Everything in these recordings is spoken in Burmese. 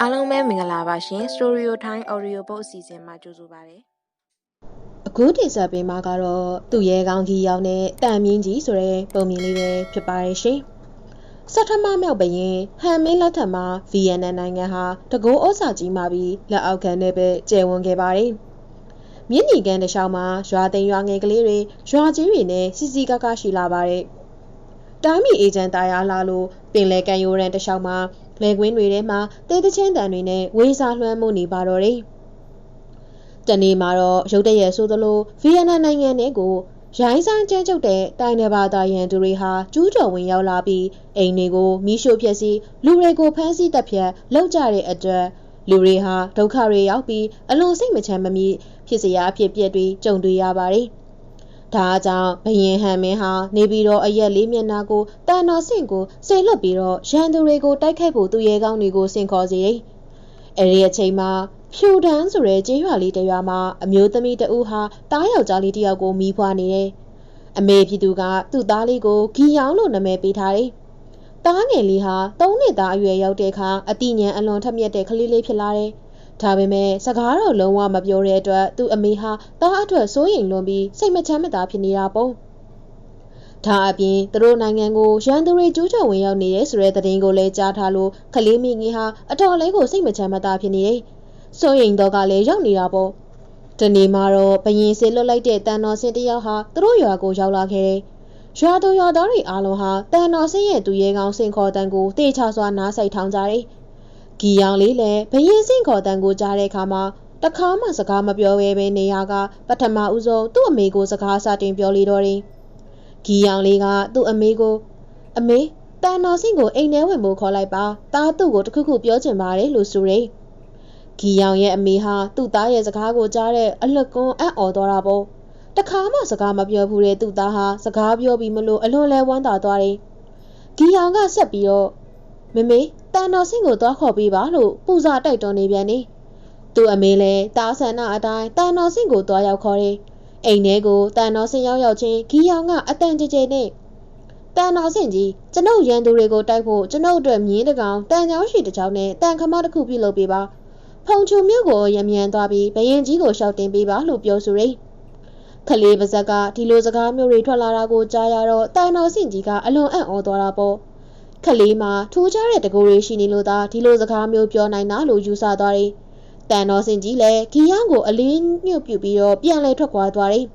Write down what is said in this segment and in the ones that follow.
အားလုံးပဲမင်္ဂလာပါရှင် Story Time Audio Book အစီအစဉ်မှာကြိုဆိုပါရစေ။အခုတင်ဆက်ပေးမှာကတော့သူ့ရဲကောင်းကြီးရောက်တဲ့တန်မြင့်ကြီးဆိုတဲ့ပုံမြင်လေးပဲဖြစ်ပါရဲ့ရှင်။စထမမြောက်ဘရင်ဟန်မင်းလက်ထက်မှာဗီယက်နမ်နိုင်ငံဟာတကိုးဩစာကြီးမှပြီးလက်အောက်ခံနဲ့ပဲကျယ်ဝန်းခဲ့ပါတယ်။မြင်းညီကန်တခြားမှာရွာသိမ်းရွာငယ်ကလေးတွေရွာကြီးတွေနဲ့စီစီကားကားရှိလာပါတယ်။တိုင်းပြည်အေဂျင့်တာယာလာလို့ ပင်လယ်ကန်ယိုရန်တခြားမှာလေကွင်းတွေထဲမှာတဲတချင်းတန်တွေနဲ့ဝေးစားလွှမ်းမိုးနေပါတော့တယ်။တနေ့မှာတော့ရုတ်တရက်ဆိုသလိုဗီယက်နမ်နိုင်ငံနဲ့ကိုရိုင်းဆိုင်ကျန်းကျုပ်တဲ့တိုင်းနယ်ဘာသာရန်သူတွေဟာကျူးကျော်ဝင်ရောက်လာပြီးအိမ်တွေကိုမိရှို့ဖျက်ဆီးလူတွေကိုဖမ်းဆီးတပ်ဖြတ်လုပ်ကြတဲ့အတွက်လူတွေဟာဒုက္ခတွေရောက်ပြီးအလွန်စိတ်မချမ်းမမြေ့ဖြစ်စရာအဖြစ်ပြက်တွေကြုံတွေ့ရပါတယ်။ ဒါကြောင့်ဘယင်ဟန်မင်းဟာနေပြီးတော့အရက်လေးမျက်နှာကိုတန်တော်ဆင့်ကိုဆေလွတ်ပြီးတော့ရန်သူတွေကိုတိုက်ခိုက်ဖို့သူရဲကောင်းတွေကိုဆင့်ခေါ်စေတယ်။အဲဒီအချိန်မှာဖြူတန်းဆိုတဲ့ကျေးရွာလေးတစ်ရွာမှာအမျိုးသမီးတဦးဟာတားယောက်ျားလေးတစ်ယောက်ကိုမိဖွားနေတယ်။အမေဖြစ်သူကသူ့သားလေးကိုဂီယောင်လို့နာမည်ပေးထားတယ်။တားငယ်လေးဟာ၃နှစ်သားအရွယ်ရောက်တဲ့အခါအတိညာအလွန်ထက်မြက်တဲ့ကလေးလေးဖြစ်လာတယ်။ ဒါပေမဲ့စကားတော့လုံးဝမပြောတဲ့အတွက်သူ့အမေဟာတားအတွက်စိုးရိမ်လွန်ပြီးစိတ်မချမ်းမသာဖြစ်နေတာပေါ့ဒါအပြင်သူတို့နိုင်ငံကိုရန်သူတွေကျူးကျော်ဝင်ရောက်နေတဲ့ဆိုတဲ့သတင်းကိုလည်းကြားထားလို့ခလေးမိငင်းဟာအတော်လေးကိုစိတ်မချမ်းမသာဖြစ်နေတယ်။စိုးရိမ်တော့ကလည်းရောက်နေတာပေါ့။ဒီနေ့မှာတော့ဘရင်စေလွတ်လိုက်တဲ့တန်တော်စင်တယောက်ဟာသူတို့ရွာကိုရောက်လာခဲ့တယ်။ရွာသူရွာသားတွေအားလုံးဟာတန်တော်စင်ရဲ့သူရဲကောင်းစင်ခေါ်တန်ကိုတေချာစွာနားဆိုင်ထောင်ကြတယ်။ ဂီယောင်လေးလည်းဘရင်စင့်ခေါ်တန်ကိုကြားတဲ့အခါမှာတခါမှစကားမပြောဘဲပဲနေရကပထမဦးဆုံးသူ့အမေကိုစကားစတင်ပြောလေတော့တယ်။ဂီယောင်လေးကသူ့အမေကိုအမေတန်တော်စင့်ကိုအိမ်ထဲဝင်ဖို့ခေါ်လိုက်ပါ။တားသူ့ကိုတခုခုပြောချင်ပါတယ်လို့ဆိုတယ်။ဂီယောင်ရဲ့အမေဟာသူ့သားရဲ့စကားကိုကြားတဲ့အလွတ်ကွန်းအံ့ဩသွားတာပေါ့။တခါမှစကားမပြောဘူးတဲ့သူ့သားဟာစကားပြောပြီးမလို့အလွန်လဲဝမ်းသာသွားတယ်။ဂီယောင်ကဆက်ပြီးတော့မမေ တန်တော်ဆင့်ကိုသွားခေါ်ပေးပါလို့ပူဇာတိုက်တွန်းနေပြန်နေသူ့အမေလည်းတားဆန္ဒအတိုင်းတန်တော်ဆင့်ကိုသွားရောက်ခေါ်တယ်အိမ်ထဲကိုတန်တော်ဆင့်ရောက်ရောက်ချင်းဂီယောင်ကအတန်ကြဲကြဲနဲ့တန်တော်ဆင့်ကြီးကျွန်ုပ်ရန်သူတွေကိုတိုက်ဖို့ကျွန်ုပ်အတွက်မြင်းတကောင်တန်ချောင်းရှိတစ်ချောင်းနဲ့တန်ခမောက်တစ်ခုပြုလုပ်ပေးပါဖုံချူမြို့ကိုရမြန်သွားပြီးဘရင်ကြီးကိုရှောက်တင်ပေးပါလို့ပြောဆိုရယ်ခလေးပါဇက်ကဒီလိုစကားမျိုးတွေထွက်လာတာကိုကြားရတော့တန်တော်ဆင့်ကြီးကအလွန်အံ့ဩသွားတာပေါ့ ခလေးမှာထူးခြားတဲ့တကူတွေရှိနေလို့သာဒီလိုစကားမျိုးပြောနိုင်တာလို့ယူဆသွားတယ်။တန်တော်စင်ကြီးလည်းခီယောင်ကိုအလင်းညှို့ပြူပြီးတော့ပြန်လဲထွက်ခွာသွားတယ်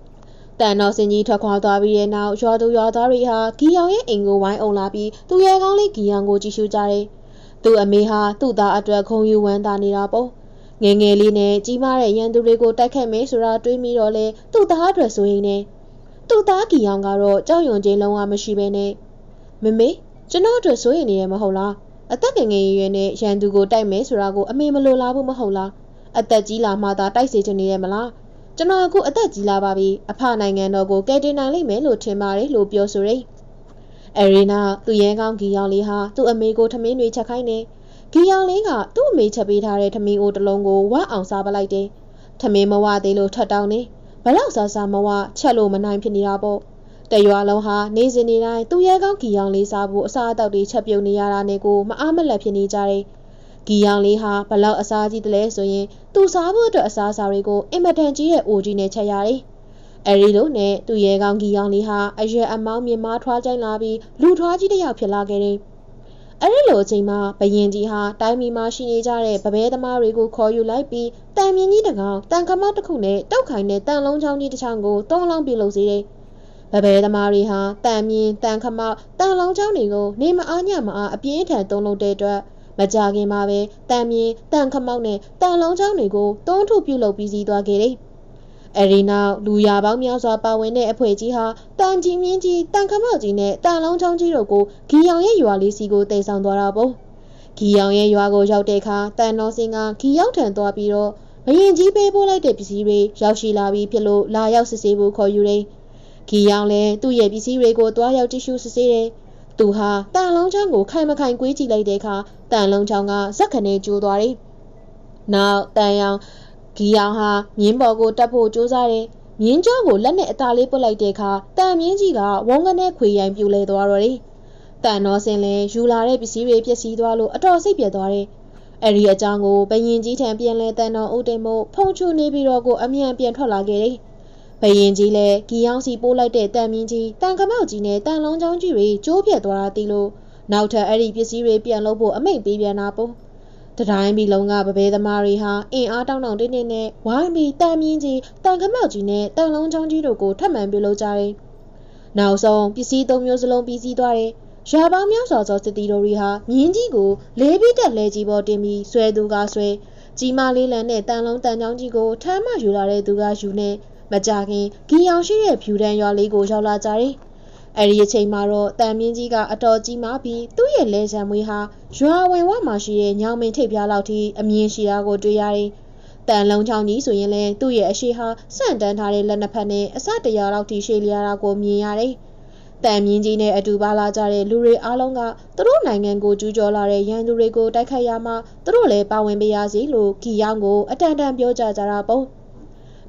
။တန်တော်စင်ကြီးထွက်ခွာသွားပြီးတဲ့နောက်ရွာသူရွာသားတွေဟာဂီယောင်ရဲ့အိမ်ကိုဝိုင်းအောင်လာပြီးသူရဲ့ကောင်းလေးဂီယောင်ကိုကြည့်ရှုကြတယ်။သူ့အမေဟာသူ့သားအတွက်ခုံယူဝမ်းသာနေတာပေါ့။ငယ်ငယ်လေးနဲ့ကြီးမားတဲ့ရန်သူတွေကိုတိုက်ခတ်မယ်ဆိုတာတွေးမိတော့လေသူ့သားအတွက်ဆိုရင်လည်းသူ့သားဂီယောင်ကတော့ကြောက်ရွံ့ခြင်းလုံးဝမရှိဘဲနဲ့မမေ ကျွန်တော်တို့စိုးရိမ်နေရမဟုတ်လားအသက်ငယ်ငယ်ရွယ်နဲ့ရန်သူကိုတိုက်မယ်ဆိုတာကိုအမေမလိုလားဘူးမဟုတ်လားအသက်ကြီးလာမှသာတိုက်စေချင်နေရမလားကျွန်တော်အခုအသက်ကြီးလာပါပြီအဖနိုင်ငံတော်ကိုကယ်တင်နိုင်လိမ့်မယ်လို့ထင်ပါတယ်လို့ပြောဆိုရယ်အရီနာသူ့ရဲကောင်းဂီယောင်လေးဟာသူ့အမေကိုထမင်းတွေချက်ခိုင်းနေဂီယောင်လေးကသူ့အမေချက်ပေးထားတဲ့ထမင်းအိုးတစ်လုံးကိုဝအောင်စားပလိုက်တယ်ထမင်းမဝသေးလို့ထပ်တောင်းနေဘလောက်စားစားမဝချက်လို့မနိုင်ဖြစ်နေတာပေါ့ တရွာလုံးဟာနေစဉ်နေတိုင်းသူရဲကောင်းဂီယောင်လေးစားဖို့အစားအသောက်တွေချက်ပြုတ်နေရတာနဲ့ကိုမအားမလတ်ဖြစ်နေကြတယ်။ဂီယောင်လေးဟာဘလောက်အစားကြီးတလဲဆိုရင်သူစားဖို့အတွက်အစားအစာတွေကိုအင်မတန်ကြီးတဲ့အိုကြီးနဲ့ချက်ရတယ်။အဲဒီလိုနဲ့သူရဲကောင်းဂီယောင်လေးဟာအရွယ်အမောင်းမြင်မာထွားကြိုင်လာပြီးလူထွားကြီးတစ်ယောက်ဖြစ်လာခဲ့တယ်။အဲဒီလိုအချိန်မှာဘယင်ကြီးဟာတိုင်းမီမှာရှိနေကြတဲ့ဗပဲသမားတွေကိုခေါ်ယူလိုက်ပြီးတန်မြင့်ကြီးတကောင်တန်ခမောက်တစ်ခုနဲ့တောက်ခိုင်တဲ့တန်လုံးချောင်းကြီးတစ်ချောင်းကိုတုံးလုံးပြုလုပ်စေတယ်။ ဗဘဲသမားတွေဟာတန်မြင်တန်ခမောက်တန်လုံးချောင်းတွေကိုနေမအားညမအားအပြင်းထန်သုံးလုပ်တဲ့အတွက်မကြခင်မှာပဲတန်မြင်တန်ခမောက်နဲ့တန်လုံးချောင်းတွေကိုတွန်းထုပြုတ်လုပ်ပြီးစီးသွားခဲ့တယ်။အဲဒီနောက်လူရပေါင်းများစွာပါဝင်တဲ့အဖွဲ့ကြီးဟာတန်ကြီးမြင်းကြီးတန်ခမောက်ကြီးနဲ့တန်လုံးချောင်းကြီးတို့ကိုဂီယောင်ရဲ့ရွာလေးစီကိုတည်ဆောင်သွားတာပေါ့။ဂီယောင်ရဲ့ရွာကိုရောက်တဲ့အခါတန်တော်စင်ကဂီယောက်ထံသွားပြီးတော့ဘရင်ကြီးပေးပို့လိုက်တဲ့ပစ္စည်းတွေရောက်ရှိလာပြီးဖြစ်လို့လာရောက်စစ်ဆေးဖို့ခေါ်ယူတယ်။ ဂီယောင်လည်းသူ့ရဲ့ပစ္စည်းတွေကိုတွားရောက်ကြည့်ရှုစစ်ဆေးတယ်။သူဟာတန်လုံးချောင်းကိုခိုင်မခိုင်ကွေးကြည့်လိုက်တဲ့အခါတန်လုံးချောင်းကဇက်ခနဲ့ကျိုးသွားတယ်။နောက်တန်ယောင်ဂီယောင်ဟာမြင်းပေါ်ကိုတက်ဖို့ကြိုးစားတယ်။မြင်းကျောကိုလက်နဲ့အသာလေးပုတ်လိုက်တဲ့အခါတန်မြင်းကြီးကဝုန်းကနေခွေရိုင်ပြူလဲသွားတော့တယ်။တန်တော်စင်လည်းယူလာတဲ့ပစ္စည်းတွေပျက်စီးသွားလို့အတော်စိတ်ပြက်သွားတယ်။အဲ့ဒီအကြောင်းကိုဘယင်ကြီးထံပြန်လဲတန်တော်ဦးတင်မို့ဖုံချူနေပြီးတော့ကိုအမြန်ပြန်ထွက်လာခဲ့တယ်။ ဘယင်ကြီးလည်းဂီယောင်းစီပိုးလိုက်တဲ့တန်မြင့်ကြီးတန်ကမောက်ကြီးနဲ့တန်လုံးချောင်းကြီးတွေကျိုးပြက်သွားတာသိလို့နောက်ထပ်အဲ့ဒီပစ္စည်းတွေပြန်လုပ်ဖို့အမိန့်ပေးပြန်တာပေါ့။တတိုင်းပြည်လုံးကဗဘဲသမားတွေဟာအင်အားတောင်းတောင်းတင်းတင်းနဲ့ဝိုင်းပြီးတန်မြင့်ကြီးတန်ကမောက်ကြီးနဲ့တန်လုံးချောင်းကြီးတို့ကိုထပ်မံပြုလုပ်ကြတယ်။နောက်ဆုံးပစ္စည်းသုံးမျိုးစလုံးပြီးစီးသွားတယ်။ရာပေါင်းများစွာသောစစ်တီတို့တွေဟာမြင်းကြီးကိုလေးပြီးတက်လဲကြီးပေါ်တင်ပြီးဆွဲသူကဆွဲကြီးမားလေးလံနဲ့တန်လုံးတန်ချောင်းကြီးကိုထမ်းမယူလာတဲ့သူကယူနဲ့ မကြခင်ဂီအောင်ရှိတဲ့ဖြူတန်းရွာလေးကိုရောက်လာကြတယ်။အဲဒီအချိန်မှာတော့တန်မြင့်ကြီးကအတော်ကြီးမားပြီးသူ့ရဲ့လဲဆံမွေးဟာရွာဝင်ဝမှာရှိတဲ့ညောင်မင်းထိပ်ပြားလောက်ထိအမြင်ရှိတာကိုတွေ့ရတယ်။တန်လုံးချောင်းကြီးဆိုရင်လည်းသူ့ရဲ့အရှိဟာစန့်တန်းထားတဲ့လက်နှစ်ဖက်နဲ့အစတရာလောက်ထိရှေ့လျားတာကိုမြင်ရတယ်။တန်မြင့်ကြီးနဲ့အတူပါလာကြတဲ့လူတွေအားလုံးကသူတို့နိုင်ငံကိုကျူးကျော်လာတဲ့ရန်သူတွေကိုတိုက်ခိုက်ရမှာသူတို့လည်းပါဝင်ပေးရစီလို့ခီယောင်ကိုအတန်တန်ပြောကြကြတာပေါ့။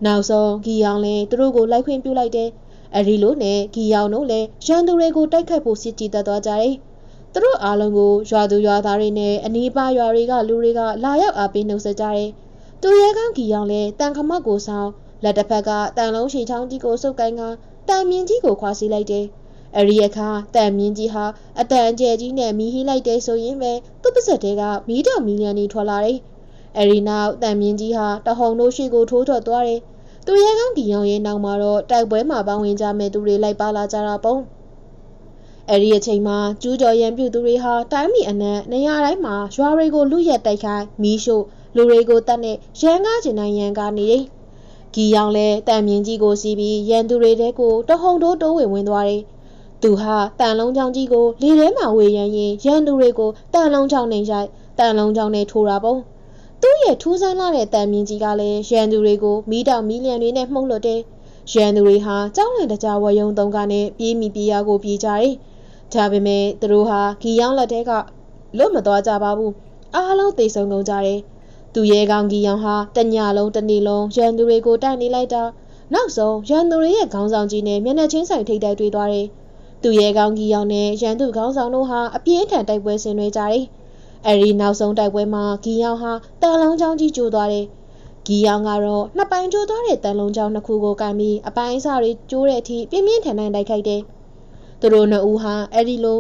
နောက်ဆုံးဂီယောင်လည်းသူတို့ကိုလိုက်ခွင့်ပြုလိုက်တယ်။အဲဒီလိုနဲ့ဂီယောင်တို့လည်းရန်သူတွေကိုတိုက်ခိုက်ဖို့စစ်ကြည်တက်သွားကြတယ်။သူတို့အားလုံးကိုရွာသူရွာသားတွေနဲ့အနီးပါရွာတွေကလူတွေကလာရောက်အားပေးနှုတ်ဆက်ကြတယ်။သူရဲကောင်းဂီယောင်လည်းတန်ခမောက်ကိုဆောင်လက်တစ်ဖက်ကတန်လုံးရှည်ချောင်းကြီးကိုစုပ်ကိုင်းကတန်မြင့်ကြီးကိုခွာစီလိုက်တယ်။အဲဒီအခါတန်မြင့်ကြီးဟာအတန်အကျယ်ကြီးနဲ့မီးဟိလိုက်တဲ့ဆိုရင်ပဲသူ့ပါစက်တဲကမီးတောင်မီလီယံကြီးထွက်လာတယ်။အဲဒီနောက်တန်မြင့်ကြီးဟာတဟုန်တို့ရှိကိုထိုးထွက်သွားတယ်။ သူရဲကောင်းဂီယောင်ရဲ့နောက်မှာတော့တိုက်ပွဲမှာပေါဝင်ကြမဲ့သူတွေလိုက်ပါလာကြတာပေါ့။အဲ့ဒီအချိန်မှာကျူးကျော်ရန်ပြုသူတွေဟာတိုင်းပြည်အနှံ့နေရာတိုင်းမှာရွာတွေကိုလူရက်တိုက်ခိုက်မီးရှို့လူတွေကိုတတ်နဲ့ရန်ကားကျင်တိုင်းရန်ကားနေတယ်။ဂီယောင်လဲတန်မြင့်ကြီးကိုစီးပြီးရန်သူတွေတဲကိုတဟုန်တိုးတိုးဝင်ဝင်သွားတယ်။သူဟာတန်လုံးချောင်းကြီးကိုလေထဲမှာဝေရန်ရင်ရန်သူတွေကိုတန်လုံးချောင်းနဲ့ရိုက်တန်လုံးချောင်းနဲ့ထိုးတာပေါ့။ သူ့ရဲ့ထူးဆန်းလာတဲ့တန်မြင့်ကြီးကလည်းရန်သူတွေကိုမီးတောင်မီးလျံတွေနဲ့မှုန့်လွတ်တယ်။ရန်သူတွေဟာကြောက်လန့်တကြားဝယုံသုံးကားနဲ့ပြေးမိပြေးရကိုပြေးကြတယ်။ဒါပေမဲ့သူတို့ဟာဂီယောင်လက်ထဲကလွတ်မသွားကြပါဘူး။အားလုံးသိဆုံးကုန်ကြတယ်။သူရဲကောင်းဂီယောင်ဟာတညလုံးတနေ့လုံးရန်သူတွေကိုတိုက်နေလိုက်တာနောက်ဆုံးရန်သူတွေရဲ့ခေါင်းဆောင်ကြီးနဲ့မျက်နှာချင်းဆိုင်ထိပ်တိုက်တွေ့သွားတယ်။သူရဲကောင်းဂီယောင်နဲ့ရန်သူခေါင်းဆောင်တို့ဟာအပြင်းထန်တိုက်ပွဲဆင်နွှဲကြတယ်။ အဲဒီနောက်ဆုံးတိုက်ပွဲမှာဂီယောင်ဟာတန်လုံးချောင်းကြီးကျိုးသွားတယ်။ဂီယောင်ကတော့နှစ်ပိုင်ကျိုးသွားတဲ့တန်လုံးချောင်းနှစ်ခုကိုကင်ပြီးအပိုင်းအစတွေကျိုးတဲ့အထိပြင်းပြင်းထန်ထန်တိုက်ခိုက်တယ်။သူတို့နှစ်ဦးဟာအဲဒီလို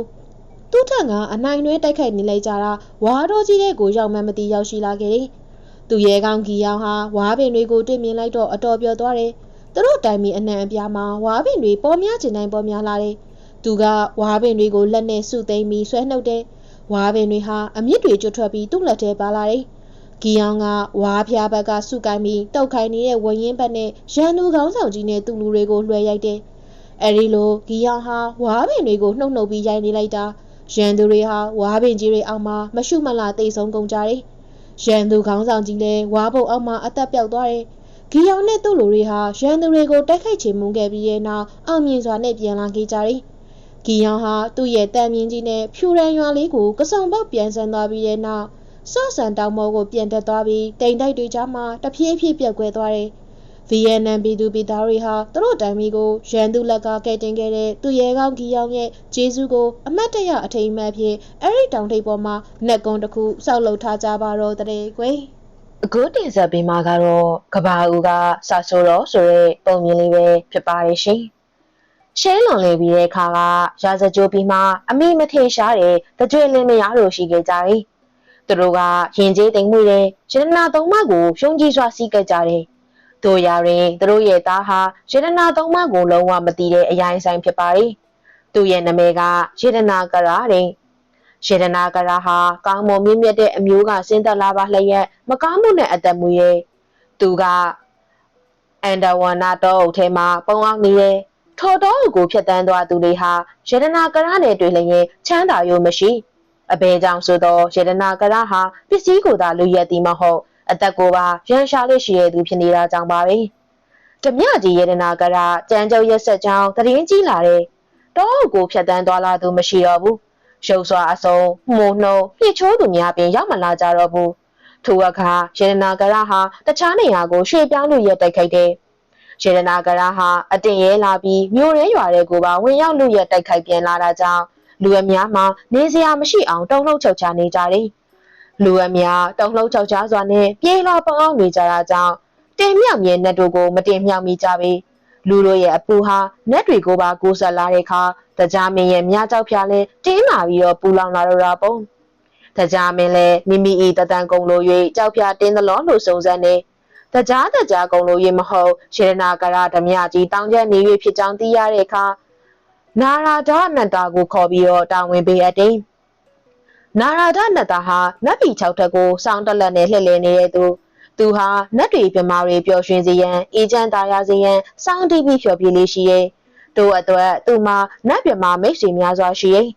သူ့ထက်ကအနိုင်တွဲတိုက်ခိုက်နေလိုက်ကြတာဝါတော်ကြီးတဲ့ကိုရောက်မှမသိရောက်ရှိလာခဲ့တယ်။သူရဲကောင်းဂီယောင်ဟာဝါပင်တွေကိုတွေ့မြင်လိုက်တော့အတော်ပြောသွားတယ်။သူတို့တိုင်မီအနှံအပြားမှာဝါပင်တွေပေါ်များကျင်တိုင်းပေါ်များလာတယ်။သူကဝါပင်တွေကိုလက်နဲ့စုသိမ်းပြီးဆွဲနှုတ်တယ်။ ဝါပင်တွေဟာအမြင့်တွေကျွတ်ထွက်ပြီးသူ့လက်ထဲပါလာတယ်။ဂီယောင်ကဝါဖျားဘက်ကစုကိုင်းပြီးတောက်ခိုင်းနေတဲ့ဝရင်ဘက်နဲ့ရန်သူကောင်းဆောင်ကြီးနဲ့သူ့လူတွေကိုလွှဲရိုက်တယ်။အဲဒီလိုဂီယောင်ဟာဝါပင်တွေကိုနှုတ်နှုတ်ပြီးရိုက်နေလိုက်တာရန်သူတွေဟာဝါပင်ကြီးတွေအောက်မှာမရှုမလာတိတ်ဆုံးကုန်ကြတယ်။ရန်သူကောင်းဆောင်ကြီးလည်းဝါပုတ်အောက်မှာအသက်ပြောက်သွားတယ်။ဂီယောင်နဲ့သူ့လူတွေဟာရန်သူတွေကိုတိုက်ခိုက်ချေမှုန်းခဲ့ပြီးတဲ့နောက်အောင်မြင်စွာနဲ့ပြန်လာခဲ့ကြတယ်။ ဂီယောင်ဟာသူ့ရဲ့တန်မြင့်ကြီးနဲ့ဖြူရန်ရွာလေးကိုကစုံပေါက်ပြန်ဆန်းသွားပြီးတဲ့နောက်စော့ဆန်တောင်မောကိုပြန်တက်သွားပြီးတိမ်တိုက်တွေကြားမှာတဖြည်းဖြည်းပြက်ကွဲသွားတယ်။ဗီယက်နမ်ပြည်သူပြည်သားတွေဟာသူတို့တိုင်မီကိုရန်သူလက်ကကဲတင်ခဲ့တဲ့သူရဲကောင်းဂီယောင်ရဲ့ဂျေဇုကိုအမတ်တရအထိမ်းအမှတ်ဖြင့်အဲ့ဒီတောင်ထိပ်ပေါ်မှာနက်ကုန်းတစ်ခုစောက်လုပ်ထားကြပါတော့တဲ့ကွယ်။အခုတင်ဆက်ပေးမှာကတော့ကဘာဦးကစာဆိုတော့ဆိုတဲ့ပုံမြင်လေးပဲဖြစ်ပါတယ်ရှင်။ ရှဲလွန်လေးပြီးတဲ့အခါကရာဇကြိုးပြီးမှအမိမထင်ရှားတဲ့တကြွေလင်းမယားတို့ရှိခဲ့ကြတယ်။သူတို့ကရင်ကျေးသိမ့်မှုတဲ့ရတနာသုံးမကိုရှုံးကြီးစွာစီးခဲ့ကြတယ်။တို့ရာတွင်သူတို့ရဲ့သားဟာရတနာသုံးမကိုလုံးဝမသိတဲ့အရိုင်းဆိုင်ဖြစ်ပါတယ်။သူ့ရဲ့နာမည်ကရတနာကရာတဲ့ရှေဒနာကရာဟာကောင်းမွန်မြင့်မြတ်တဲ့အမျိုးကဆင်းသက်လာပါလျက်မကောင်းမှုနဲ့အသက်မွေးရဲ့သူကအန်ဒဝါနာတော့အုပ်ထဲမှာပုံအောင်နေရဲ့ ထော်တော်အုပ်ကိုဖျက်တမ်းသွားသူတွေဟာရှေဒနာကရာနဲ့တွေ့လျင်ချမ်းသာရိုးမရှိအဘဲကြောင့်ဆိုတော့ရှေဒနာကရာဟာပစ္စည်းကိုသာလူရက်သည်မဟုတ်အသက်ကိုပါရန်ရှာလေးရှိရသူဖြစ်နေတာကြောင့်ပါပဲဓမြကြီးယေဒနာကရာကြမ်းကြုတ်ရက်ဆက်ကြောင်းတရင်ကြီးလာတဲ့တောအုပ်ကိုဖျက်တမ်းသွားလာသူမရှိတော့ဘူးရုပ်စွာအစုံမှုနှုံပြစ်ချိုးသူများပင်ရောက်မလာကြတော့ဘူးထိုအခါယေရနာကရဟာတခြားနေရာကိုရွှေ့ပြောင်းလို့ရတိုက်ခိုက်တ ယ်ယေရနာကရဟာအတင်ရဲလာပြီးမြို့ရဲရွာတွေကိုပါဝင်ရောက်လို့ရတိုက်ခိုက်ပြန်လာတာကြောင့်လူအများမှာနေစရာမရှိအောင်တုံ့လှုပ်ချုပ်ချနေကြတယ်လူအများတုံ့လှုပ်ချုပ်ချစွာနဲ့ပြေးလွှာပေါအောင်နေကြတာကြောင့်တင်မြောက်မြဲနတ်တို့ကိုမတင်မြောက်မိကြပေလူတို့ရဲ့အပူဟာနတ်တွေကိုပါကိုးဆက်လာတဲ့အခါတရားမင်းရဲ့မြားကြောက်ဖျားလဲတင်းမာပြီးတော့ပူလောင်လာတော့တာပုံတရားမင်းလဲမိမိဤတတန်ကုံလို၍ကြောက်ဖျားတင်းသလောလို့စုံစမ်းနေ တကြားတကြားကုံလို၍မဟုတ်ရှေရနာကရဓမြကြီးတောင်းကျနေ၍ဖြစ်ကြောင်းသိရတဲ့အခါနာရာဒအနန္တာကိုခေါ်ပြီးတော့တာဝန်ပေးအပ်တယ်နာရာဒနတ္တာဟာနတ်ပြည်၆ထက်ကိုစောင်းတက်လက်နဲ့လှည့်လည်နေတဲ့သူသူဟာနတ်တွေပြမာတွေပျော်ရွှင်စေရန်အေဂျင့်တာယာစေရန်စောင်းတီးပြီးဖျော်ဖြေလေးရှိရဲ့တို့အတွက်သူမှာနတ်ပြမာမိတ်ဆွေများစွာရှိရဲ့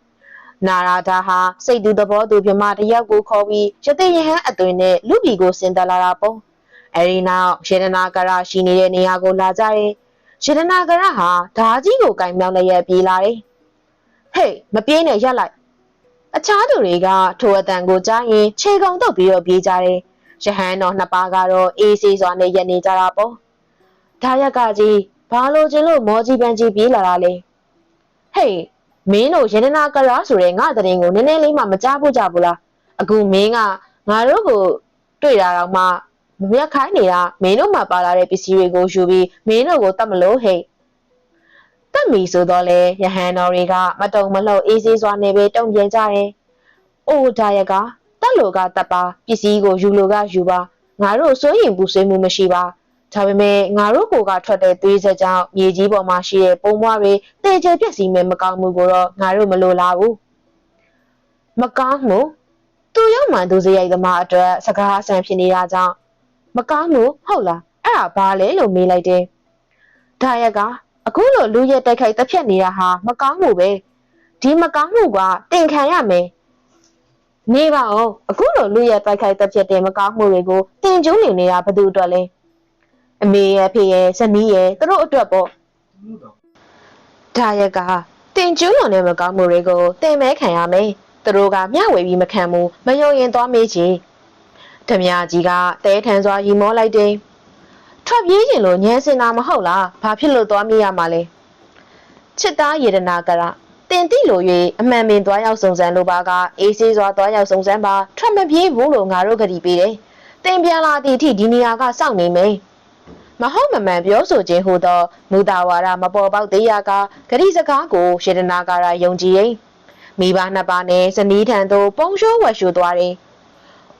နာရာဒဟာစိတ်တူသဘောသူပြမာတယောက်ကိုခေါ်ပြီးရသေးရဟန်းအသွင်နဲ့လူပြည်ကိုဆင်တက်လာတာပေါ့ အဲဒီနောက်ယေဒနာကရရှိနေတဲ့နေရာကိုလာကြတယ်ယေဒနာကရဟာဓာကြီးကိုကင်မြောင်းလည်းရပြေးလာတယ်ဟေးမပြေးနဲ့ရက်လိုက်အခြားသူတွေကထိုအတန်ကိုကြားရင်ခြေကုံတုပ်ပြီးတော့ပြေးကြတယ်။ရဟန်းတော်နှစ်ပါးကတော့အေးဆေးစွာနဲ့ရက်နေကြတာပေါ့။ဒါရက်ကကြီးဘာလို့ချင်းလို့မောကြီးပန်းကြီးပြေးလာတာလဲ။ဟေးမင်းတို့ရတနာကရာဆိုတဲ့ငါတဲ့ရင်ကိုနည်းနည်းလေးမှမကြားဖို့ကြဘူးလား။အခုမင်းကငါတို့ကိုတွေ့တာတော့မှ မမြတ်ခိုင်းနေတာမင်းတို့မှပါလာတဲ့ပစ္စည်းတွေကိုယူပြီးမင်းတို့ကိုတတ်မလို့ဟဲ့။တက်မီဆိုတော့လေရဟန်းတော်တွေကမတုံမလှုပ်အေးဆေးစွာနဲ့ပဲတုံ့ပြန်ကြတယ်။အိုဒါရကတက်လို့ကတက်ပါပစ္စည်းကိုယူလို့ကယူပါငါတို့စိုးရင်ပူဆွေးမှုမရှိပါဒါပေမဲ့ငါတို့ကိုကထွက်တဲ့သွေးဆက်ကြောင့်မြေကြီးပေါ်မှာရှိတဲ့ပုံမွားတွေတည်ကျပြက်စီမဲ့မကောင်းမှုကိုတော့ငါတို့မလိုလားဘူးမကောင်းမှုသူရောက်မှန်သူစရိုက်သမားအတွက်စကားအဆန်ဖြစ်နေတာကြောင့် မကောင်းမှုဟုတ်လားအဲ့ဒါဘာလဲလို့မေးလိုက်တယ်ဒါရကအခုလိုလူရဲ့တိုက်ခိုက်တက်ဖြတ်နေတာဟာမကောင်းမှုပဲဒီမကောင်းမှုကတင်ခံရမယ်နေပါဦးအခုလိုလူရဲ့တိုက်ခိုက်တက်ဖြတ်တဲ့မကောင်းမှုတွေကိုတင်ကျုံနေနေတာဘယ်သူအတွက်လဲအမေရဲ့ဖေရဲ့ဇနီးရဲ့သူတို့အတွက်ပေါ့ဒါရကတင်ကျုံလွန်တဲ့မကောင်းမှုတွေကိုတင်မဲခံရမယ်သူတို့ကမျှဝေပြီးမခံဘူးမယုံရင်သွားမေးချင် ဓမြကြီးကတဲထန်စွာရီမောလိုက်တယ်ထွက်ပြေးရင်လို့ညံစင်တာမဟုတ်လားဘာဖြစ်လို့သွားမေးရမှာလဲချစ်သားယေဒနာကရတင်တိလို၍အမှန်ပင်သွားရောက်စုံစမ်းလိုပါကအေးဆေးစွာသွားရောက်စုံစမ်းပါထွက်မပြေးဘူးလို့ငါတို့ကတိပေးတယ်။တင်ပြန်လာသည့်အထိဒီနေရာကစောင့်နေမယ်။မဟုတ်မမှန်ပြောဆိုခြင်းဟူသောမူတာဝါဒမပေါ်ပေါက်သေးရကဂရိစကားကိုရှေဒနာကာရယုံကြည်ရင်မိဘနှစ်ပါးနဲ့ဇနီးထံသို့ပုံရှိုးဝက်ရှိုးသွားတယ်။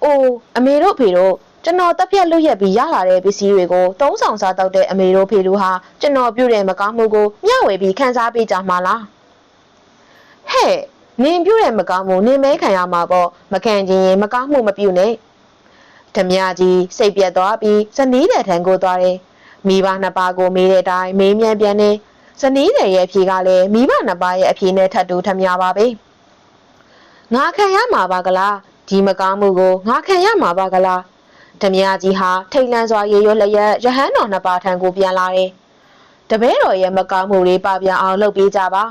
အိုးအမေတို့ဖေတို့ကျွန်တော်တက်ပြက်လွတ်ရက်ပြီးရလာတဲ့ပစ္စည်းတွေကိုသုံးဆောင်စားတောက်တဲ့အမေတို့ဖေတို့ဟာကျွန်တော်ပြုတဲ့မကောင်းမှုကိုမျှဝေပြီးခန်းစားပေးကြမှာလား။ဟဲ့နင်ပြုတဲ့မကောင်းမှုနင်မဲခံရမှာပေါ့မခံခြင်းရင်မကောင်းမှုမပြုနဲ့ဓမြကြီးစိတ်ပြတ်သွားပြီးဇနီးတဲ့ထံကိုသွားတယ်မိဘနှစ်ပါးကိုမေးတဲ့အတိုင်းမေးမြန်းပြန်နေဇနီးတဲ့ရဲ့အဖြေကလည်းမိဘနှစ်ပါးရဲ့အဖြေနဲ့ထပ်တူထမြပါပဲငါခံရမှာပါကလား ဒီမကောင်းမှုကိုငါခံရမှာပါကလားဓမြကြီးဟာထိတ်လန့်စွာရေရွလျက်ရဟန်းတော်နှစ်ပါးထံကိုပြန်လာတယ်တပည့်တော်ရဲ့မကောင်းမှုတွေပပြအောင်လုပ်ပေးကြပါ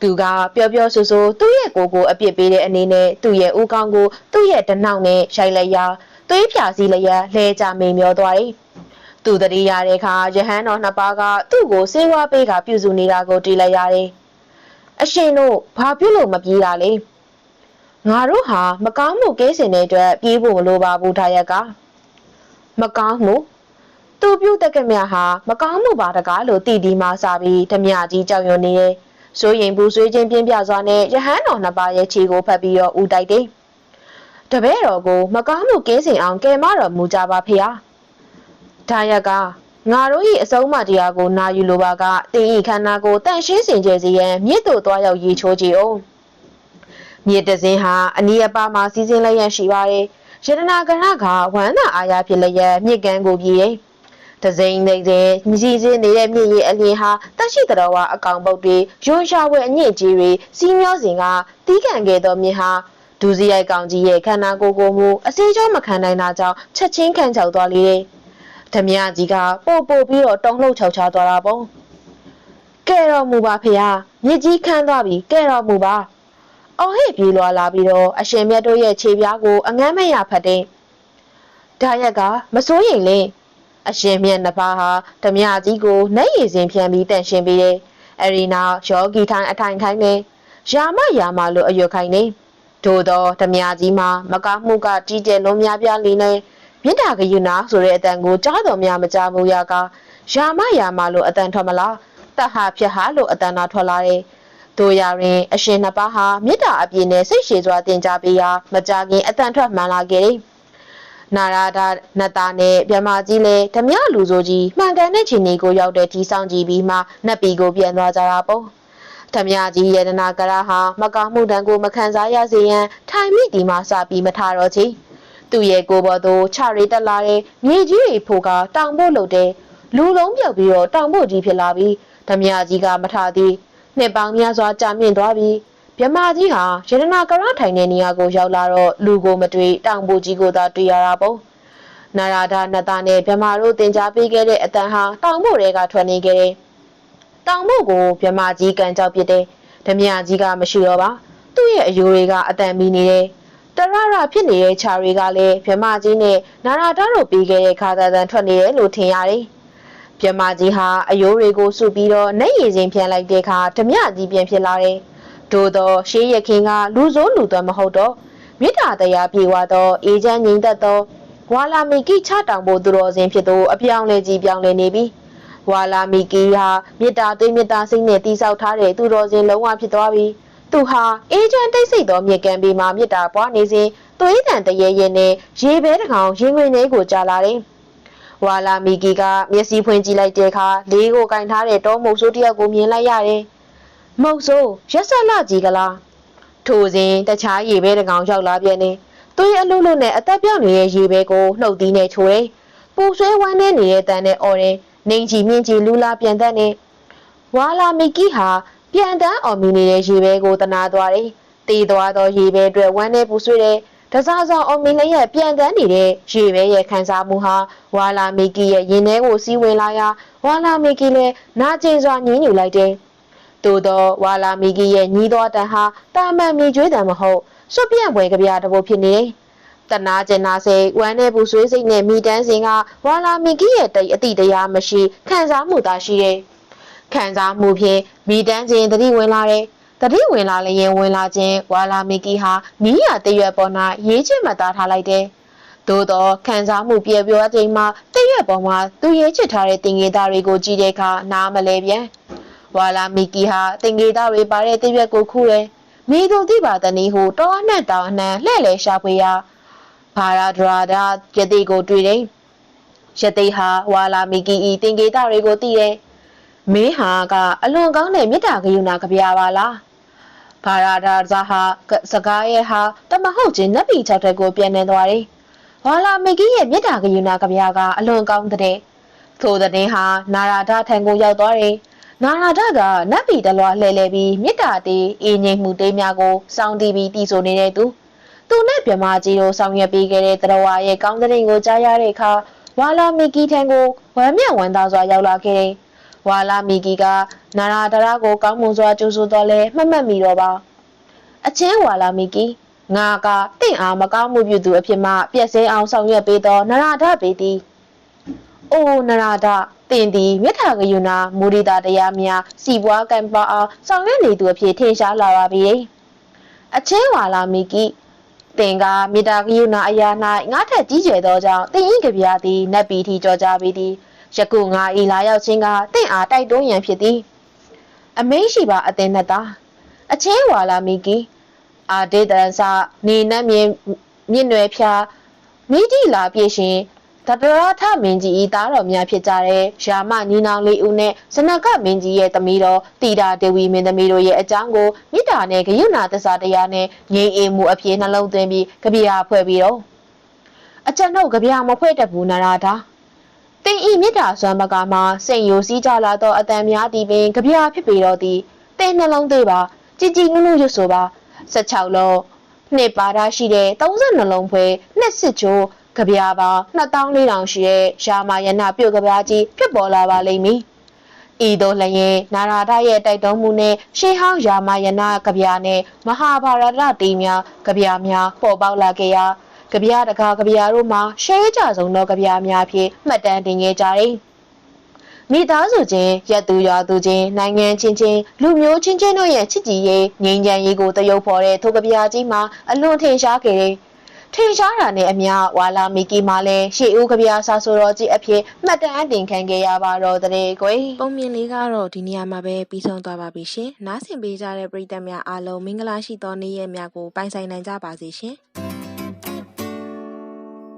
သူကပျော်ပျော်ဆူဆူသူ့ရဲ့ကိုယ်ကိုအပြစ်ပေးတဲ့အနေနဲ့သူ့ရဲ့ဦးခေါင်းကိုသူ့ရဲ့တနှောက်နဲ့ရိုက်လိုက်ရာသွေးဖြာစီလျက်လှဲကြမိန်မျောသွားတယ်။သူတတိရတဲ့အခါယဟန်တော်နှစ်ပါးကသူ့ကိုစေဝါပေးကပြုစုနေတာကိုတွေ့လိုက်ရတယ်။အရှင်တို့ဘာပြုလို့မပြေးတာလဲ။ ငါတို့ဟာမကောင်းမှုကင်းစင်တဲ့အတွက်ပြေးဖို့မလိုပါဘူးထားရက်ကမကောင်းမှုသူပြုတ်တက်ကမြဟာမကောင်းမှုပါတကားလို့တည်ဒီမှစပြီးဓမြကြီးကြောက်ရွံ့နေတယ်။စိုးရင်ဘူးဆွေးချင်းပြင်းပြစွာနဲ့ရဟန်းတော်နှစ်ပါးရဲ့ခြေကိုဖက်ပြီးတော့ဦးတိုက်တယ်။တပည့်တော်ကိုမကောင်းမှုကင်းစင်အောင်ကယ်မတော်မူကြပါဖေဟာ။ဒါရကငါတို့၏အဆုံးအမတရားကိုနာယူလိုပါကတင်းဤခန္ဓာကိုတန့်ရှင်းစင်ကြယ်စေရန်မြစ်တို့သွားရောက်ရေချိုးကြည်အောင်။ မြစ်တစင်းဟာအနီးအပါးမှာစီးစင်းလျက်ရှိပါတယ်။ယတနာကရကဝမ်းသာအားရဖြစ်လျက်မြစ်ကမ်းကိုပြေးတယ်။တစိမ့်နေတဲ့မြစီစင်းနေတဲ့မြင့်ရီအလင်းဟာတက်ရှိတော်ဝါအကောင်ပုတ်တွေရွှန်ရှားဝဲအညစ်အကြေးတွေစီးမျောစဉ်ကတီးခံခဲ့သောမြင့်ဟာဒူစီရိုက်ကောင်ကြီးရဲ့ခန္ဓာကိုယ်ကိုမူအစေးကြောမခံနိုင်တာကြောင့်ချက်ချင်းခံချောက်သွားလေတယ်။ဓမြကြီးကပို့ပို့ပြီးတော့တုံးလှုပ်ချောက်ချသွားတာပေါ့။ကဲတော်မူပါဖေဟာမြစ်ကြီးခန်းသွားပြီကဲတော်မူပါ။ အော်ဟစ်ပြေးလွာလာပြီးတော့အရှင်မြတ်တို့ရဲ့ခြေပြားကိုအငမ်းမရဖတ်တဲ့။ဒါရက်ကမစိုးရင်လင်းအရှင်မြတ်နှစ်ပါးဟာဓမြကြီးကိုနှဲ့ရည်စင်ဖြန်းပြီးတန့်ရှင်းပေးတယ်။အဲဒီနောက်ယောဂီထိုင်အထိုင်ခိုင်းနေယာမယာမလို့အရွက်ခိုင်နေထို့သောဓမြကြီးမှာမကားမှုကကြီးကျယ်လုံးများပြားလီနေမြစ်တာကယူနာဆိုတဲ့အတန်ကိုကြားတော်များမကြားဘူးရကယာမယာမလို့အတန်ထွက်မလားတဟာဖြစ်ဟာလို့အတန်သာထွက်လာတယ် တို့ရရင် အရှင်နှစ်ပါးဟာမြစ်တာအပြည့်နဲ့စိတ်ရှည်စွာတင်ကြပေးရာမကြခင်အတန်ထွက်မှန်လာခဲ့တယ်နာရာဒနတာနဲ့မြမကြီးလည်းဓမြလူဆိုကြီးမှန်ကန်တဲ့ချိန်ကိုရောက်တဲ့ဒီဆောင်ကြည့်ပြီးမှနတ်ပီကိုပြန်သွားကြတာပေါ့ဓမြကြီးယေဒနာကရဟာမကောင်းမှုတန်ကိုမခံစားရစေရန်ထိုင်မိဒီမှာစပြီးမထတော့ချီသူ့ရဲ့ကိုယ်ပေါ်သို့ခြရီတက်လာတဲ့မြေကြီးတွေဖိုကတောင်ဖို့လုပ်တဲ့လူလုံးပြောက်ပြီးတော့တောင်ဖို့ကြီးဖြစ်လာပြီးဓမြကြီးကမထသည် နှစ်ပေါင်းများစွာကြာမြင့်သွားပြီးမြမကြီးဟာရတနာကရထိုင်တဲ့နေရာကိုရောက်လာတော့လူကိုမတွေ့တောင်ဖို့ကြီးကိုသာတွေ့ရတာပေါ့နာရာဒနတာနဲ့မြမတို့တင် जा ပေးခဲ့တဲ့အတန်ဟာတောင်ဖို့တွေကထွက်နေခဲ့တယ်တောင်ဖို့ကိုမြမကြီးကန်ကြောက်ပစ်တယ်ဓမြကြီးကမရှိတော့ပါသူ့ရဲ့အယိုးတွေကအတန်မီနေတယ်တရရဖြစ်နေတဲ့ခြာတွေကလည်းမြမကြီးနဲ့နာရာဒတို့ပြီးခဲ့တဲ့ခါသာတန်ထွက်နေတယ်လို့ထင်ရတယ် ပြမကြီးဟာအယိုးတွေကိုစုပြီးတော့နှက်ရည်ချင်းပြန်လိုက်တဲ့အခါဓမြကြီးပြန်ဖြစ်လာတယ်။သို့သောရှေးရခင်ကလူစိုးလူသွမ်းမဟုတ်တော့မေတ္တာတရားပြေဝသောအေချမ်းငြိမ်သက်သောဝါလာမီကီချတောင်ဖို့သူတော်စင်ဖြစ်သောအပြောင်းလဲကြီးပြောင်းလဲနေပြီ။ဝါလာမီကီဟာမေတ္တာသွေးမေတ္တာစိတ်နဲ့တိဆောက်ထားတဲ့သူတော်စင်လုံးဝဖြစ်သွားပြီ။သူဟာအေချမ်းတိတ်ဆိတ်သောမြေကံပေမှာမေတ္တာပွားနေစဉ်သွေးတန်တရေရဲနဲ့ရေဘဲတကောင်ရင်ဝင်လေးကိုကြားလာတယ်။ ဝါလာမီကီကမျက်စိဖွင့်ကြည့်လိုက်တဲ့အခါလေးကိုကင်ထားတဲ့တောမုတ်ဆိုးတစ်ယောက်ကိုမြင်လိုက်ရတယ်။မုတ်ဆိုးရက်ဆက်လာကြီးကလား။ထိုစဉ်တခြားရေဘဲတကောင်ရောက်လာပြန်နေ။သူ့ရဲ့အလုပ်လုပ်နဲ့အသက်ပြောက်နေတဲ့ရေဘဲကိုနှုတ်သီးနဲ့ချိုးတယ်။ပူဆွဲဝမ်းနေနေတဲ့တန်နဲ့အော်တယ်။နေကြီးမြင့်ကြီးလူလာပြန်သက်နေ။ဝါလာမီကီဟာပြန်တန်းအော်မီနေတဲ့ရေဘဲကိုတနာသွားတယ်။တေးသွားသောရေဘဲအတွက်ဝမ်းနဲ့ပူဆွေးတယ်။ တစားဆောင်အောင်မင်းလည်းရဲ့ပြန်တန်းနေတဲ့ရေပဲရဲ့ခံစားမှုဟာဝါလာမီကီရဲ့ရင်ထဲကိုစီးဝင်လာရာဝါလာမီကီလည်းနာကျင်စွာညှင်းညူလိုက်တယ်။သို့သောဝါလာမီကီရဲ့ညီးသောတန်ဟာတာမန်မီကျွေးတန်မဟုတ်စွပြန့်ပွဲကြပြတဘို့ဖြစ်နေတယ်။တနာကျင်နာစိတ်ဝမ်းနဲ့ပူဆွေးစိတ်နဲ့မိတန်းစဉ်ကဝါလာမီကီရဲ့တိတ်အတိတရားမရှိခံစားမှုသာရှိတယ်။ခံစားမှုဖြင့်မိတန်းစဉ်တတိဝင်လာတယ်။ တတိဝင်လာလျင်ဝင်လာခြင်းဝါလာမီကီဟာမီးရတရွက်ပေါ်၌ရေးချစ်မှတ်သားထားလိုက်တယ်။သို့သောခံစားမှုပြေပြောခြင်းမှာတရွက်ပေါ်မှာသူရေးချစ်ထားတဲ့တင်ငေသားတွေကိုကြည့်တဲ့အခါနားမလဲပြန်။ဝါလာမီကီဟာတင်ငေသားတွေပါတဲ့တရွက်ကိုခူးတယ်။မိသူတိပါတနည်းဟုတောအနှံ့တောင်အနှံ့လှဲ့လေရှာဖွေရာဘာရာဒရာဒယတိကိုတွေ့တယ်။ယတိဟာဝါလာမီကီဤတင်ငေသားတွေကိုသိတယ်။မင်းဟာကအလွန်ကောင်းတဲ့မေတ္တာကရုဏာကြပြပါလား။ ဘာရာဒါဇာဟာစကားရဲ့ဟာတမဟုတ်ချင်းနတ်ပြည်၆ထက်ကိုပြန်နေသွားတယ်။ဝါလာမီကီရဲ့မေတ္တာကရုဏာကြပြကအလွန်ကောင်းတဲ့ထိုတဲ့ဟာနာရာဒထံကိုရောက်သွားတယ်။နာရာဒကနတ်ပြည်တလွားလှဲလဲပြီးမေတ္တာတေးအင်းငိမ်မှုတေးများကိုစောင်းတီးပြီးတည်ဆိုနေတဲ့သူ။သူနဲ့မြမကြီးတို့ဆောင်ရွက်ပေးခဲ့တဲ့တရဝါရဲ့ကောင်းတဲ့ရင်ကိုကြားရတဲ့အခါဝါလာမီကီထံကိုဝမ်းမြောက်ဝမ်းသာစွာရောက်လာခဲ့တယ်။ ဝါလာမီကီကနာရာဒရာကိုကောင်းမွန်စွာကြိုးဆိုတော်လဲမှတ်မှတ်မိတော့ပါအချင်းဝါလာမီကီငါကတင့်အားမကောင်းမှုပြုသူအဖြစ်မှပြက်စဲအောင်ဆောင်ရွက်ပေးသောနရာဒပေသည်။အိုနရာဒတင်သည်မြတ်ထာကယုနာမူရိတာတရားများစီပွားကံပါအောင်ဆောင်ရွက်နေသူအဖြစ်ထင်ရှားလာပါပြီ။အချင်းဝါလာမီကီတင်ကမေတ္တာကယုနာအရာ၌ငါထက်ကြီးကျယ်သောကြောင့်တင်ဤကဗျာသည်နတ်ပီထီကြော်ကြပေသည်။ ယခုငါဤလာရောက်ခြင်းကတင့်အားတိုက်တွန်းရန်ဖြစ်သည်။အမိန့်ရှိပါအသင်နဲ့သာအချင်းဝါလာမီကီအာဒေတန်စာနေနတ်မြင်မြင့်နွယ်ဖြာမိတိလာပြည့်ရှင်တတရထမင်းကြီးဤသားတော်များဖြစ်ကြတဲ့ရာမနီနောင်လေးဦးနဲ့ဇနကမင်းကြီးရဲ့သမီးတော်တီတာဒေဝီမင်းသမီးတို့ရဲ့အကြောင်းကိုမိတာနဲ့ဂယုဏသစ္စာတရားနဲ့ငြိမ်အေးမှုအဖြစ်နှလုံးသွင်းပြီးကြပြာဖွဲ့ပြီးတော့အကျဉ်ုပ်ကြပြာမဖွဲ့တတ်ဘူးနာရာတာ တင်ဤမြစ်တာဆွမ်းဘကမှာစိတ်ယိုစည်းကြလာသောအတန်များသည်ပင်ကြပြာဖြစ်ပေတော့သည်တဲ့နှလုံးသေးပါကြည်ကြည်နုနုရွတ်ဆိုပါ16လုံးနှစ်ပါတာရှိတဲ့32လုံးဖွဲနှစ်စစ်ချိုးကြပြာပါ2400ရှိတဲ့ရာမာယနာပြုတ်ကြပြာကြီးဖြစ်ပေါ်လာပါလိမ့်မည်ဤသို့လျင်နာရာဒရဲ့တိုက်တွန်းမှုနဲ့ရှေးဟောင်းရာမာယနာကြပြာနဲ့မဟာ ഭാ ရတတေးများကြပြာများပေါ်ပေါက်လာခဲ့ရာ ကြပြာတကားကြပြာတို့မှာရှဲကြဆုံးသောကြပြာများဖြင့်မှတ်တမ်းတင်ခဲ့ကြသည်မိသားစုချင်းရက်သူရွာသူချင်းနိုင်ငံချင်းချင်းလူမျိုးချင်းချင်းတို့ရဲ့ချစ်ကြည်ရေးငြိမ်းချမ်းရေးကိုတရုပ်ဖော်တဲ့ထိုကဗျာကြီးမှာအလွန်ထင်ရှားခဲ့တယ်ထင်ရှားတာနဲ့အမျှဝါလာမီကီမှာလည်းရှေ့ဦးကဗျာစာဆိုတော်ကြီးအဖြစ်မှတ်တမ်းတင်ခံခဲ့ရပါတော့တဲ့ကွယ်ပုံမြင်လေးကတော့ဒီနေရာမှာပဲပြီးဆုံးသွားပါပြီရှင်နားဆင်ပေးကြတဲ့ပရိသတ်များအားလုံးမင်္ဂလာရှိသောနေ့ရက်များကိုပိုင်ဆိုင်နိုင်ကြပါစေရှင်